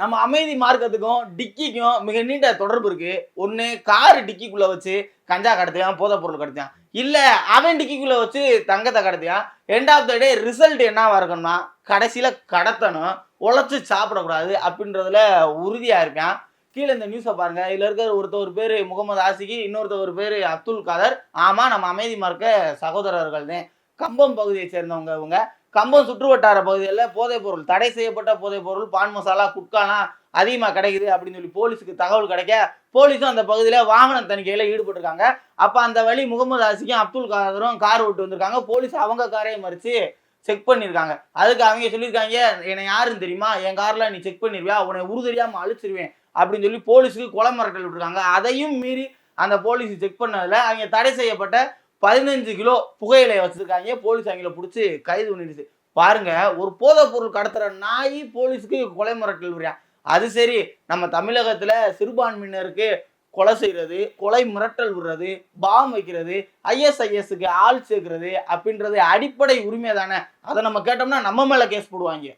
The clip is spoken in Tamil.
நம்ம அமைதி மார்க்கத்துக்கும் டிக்கிக்கும் மிக நீண்ட தொடர்பு இருக்கு. ஒன்று கார் டிக்கிக்குள்ள வச்சு கஞ்சா கடத்தியான் போதை பொருள் கடத்தியான். இல்ல அவன் டிக்கிக்குள்ள வச்சு தங்கத்தை கடத்தியான். End of the day result என்னவா இருக்கணும்னா கடைசியில கடத்தணும். உழைச்சு சாப்பிடக்கூடாது அப்படின்றதுல உறுதியா இருக்கான். கீழே இந்த நியூஸை பாருங்க. இதுல இருக்கிற ஒருத்தவர் பேர் முகமது ஆசிகி ஒரு பேர் அப்துல் காதர். ஆமா நம்ம அமைதி மார்க்க சகோதரர்கள் தான் கம்பம் பகுதியை சேர்ந்தவங்க இவங்க. கம்பம் சுற்றுவட்டார பகுதிகளில் போதைப் பொருள் தடை செய்யப்பட்ட போதைப் பொருள் பான் மசாலா குட்கானா அதிகமாக கிடைக்குது அப்படின்னு சொல்லி போலீஸுக்கு தகவல் கிடைக்க போலீஸும் அந்த பகுதியில் வாகன தணிக்கையில் ஈடுபட்டிருக்காங்க. அப்போ அந்த வழி முகமது ஆசிக்கும் அப்துல் காதரும் கார் விட்டு வந்திருக்காங்க. போலீஸ் அவங்க காரையை மறித்து செக் பண்ணியிருக்காங்க அதுக்கு அவங்க சொல்லியிருக்காங்க என்னை யாருன்னு தெரியுமா? என் காரில் நீ செக் பண்ணிடுவியா உன்னை உறுதியாமல் அழிச்சிருவேன். அப்படின்னு சொல்லி போலீஸுக்கு கொலை மிரட்டல் விட்டுருக்காங்க. அதையும் மீறி அந்த போலீஸ் செக் பண்ணதில் அவங்க தடை செய்யப்பட்ட பதினஞ்சு கிலோ புகையிலையை வச்சுருக்காங்க. போலீஸ் அவங்கள பிடிச்சி கைது பண்ணிடுச்சு. பாருங்க ஒரு போதைப் பொருள் கடத்துற நாய் போலீஸுக்கு கொலை மிரட்டல் விடுறான் அது சரி நம்ம தமிழகத்துல சிறுபான்மையினருக்கு கொலை செய்யறது கொலை மிரட்டல் விடுறது பாம் வைக்கிறது ஐஎஸ்ஐஎஸ்க்கு ஆள் சேர்க்கிறது அப்படின்றது அடிப்படை உரிமை தானே அதை நம்ம கேட்டோம்னா நம்ம மேல கேஸ் போடுவாங்க.